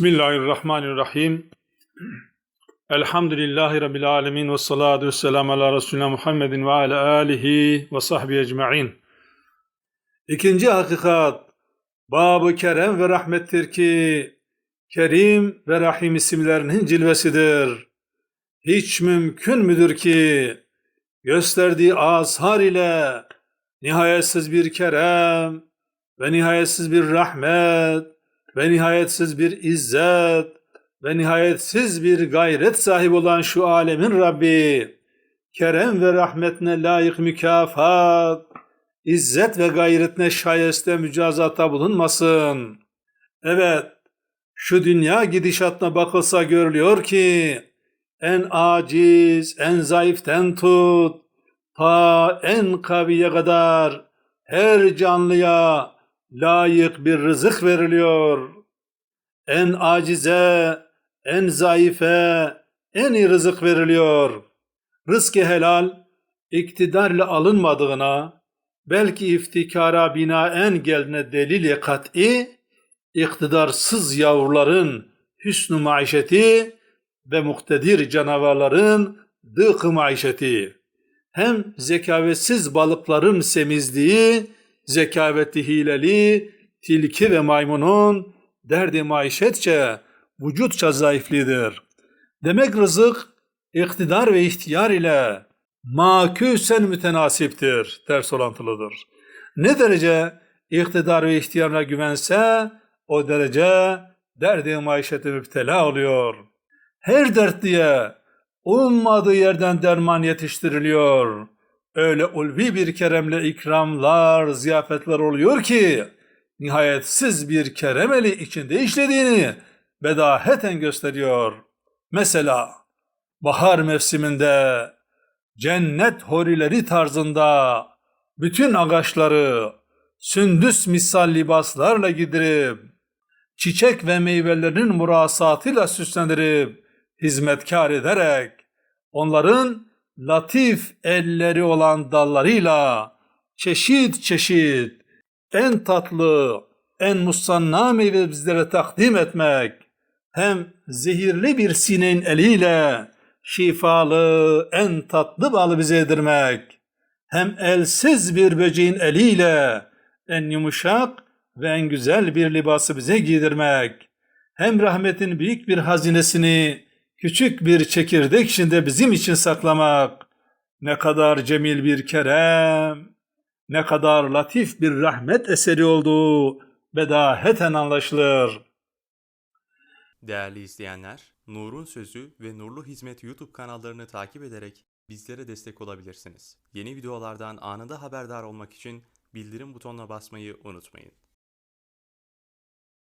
Bismillahirrahmanirrahim. Elhamdülillahi Rabbil alemin ve salatu ve selamu ala Resulüne Muhammedin ve ala alihi ve sahbihi ecma'in. İkinci hakikat, Bab-ı Kerem ve Rahmettir ki, Kerim ve Rahim isimlerinin cilvesidir. Hiç mümkün müdür ki, gösterdiği azhar ile nihayetsiz bir kerem ve nihayetsiz bir rahmet ve nihayetsiz bir izzet ve nihayetsiz bir gayret sahibi olan şu alemin Rabbi, kerem ve rahmetine layık mükafat, izzet ve gayretine şayeste mücazata bulunmasın. Evet, şu dünya gidişatına bakılsa görülüyor ki, en aciz, en zayıften tut, ta en kaviye kadar her canlıya layık bir rızık veriliyor. En acize, en zayıfe, en iyi rızık veriliyor. Rızkı helal, iktidarla alınmadığına, belki iftikara binaen geldiğine delil kat'i, iktidarsız yavruların hüsnü maişeti ve muktedir canavarların dık maişeti, hem zekavetsiz balıkların semizliği, zekaveti hileli, tilki ve maymunun derdi maişetçe, vücutça zayıflidir. Demek rızık, iktidar ve ihtiyar ile maküsen mütenasiptir, ters orantılıdır. Ne derece iktidar ve ihtiyarına güvense, o derece derdi maişete müptela oluyor. Her dertliye ummadığı yerden derman yetiştiriliyor. Öyle ulvi bir keremle ikramlar, ziyafetler oluyor ki, nihayetsiz bir kerem eli içinde işlediğini bedaheten gösteriyor. Mesela bahar mevsiminde cennet horileri tarzında bütün ağaçları sündüs misal libaslarla gidirip, çiçek ve meyvelerin murasatıyla süslendirip, hizmetkar ederek, onların latif elleri olan dallarıyla çeşit çeşit en tatlı, en musanna meyve bizlere takdim etmek, hem zehirli bir sineğin eliyle şifalı, en tatlı balı bize yedirmek, hem elsiz bir böceğin eliyle en yumuşak ve en güzel bir libası bize giydirmek, hem rahmetin büyük bir hazinesini küçük bir çekirdek içinde bizim için saklamak, ne kadar cemil bir kerem, ne kadar latif bir rahmet eseri olduğu bedaheten anlaşılır. Değerli izleyenler, Nur'un Sözü ve Nurlu Hizmet YouTube kanallarını takip ederek bizlere destek olabilirsiniz. Yeni videolardan anında haberdar olmak için bildirim butonuna basmayı unutmayın.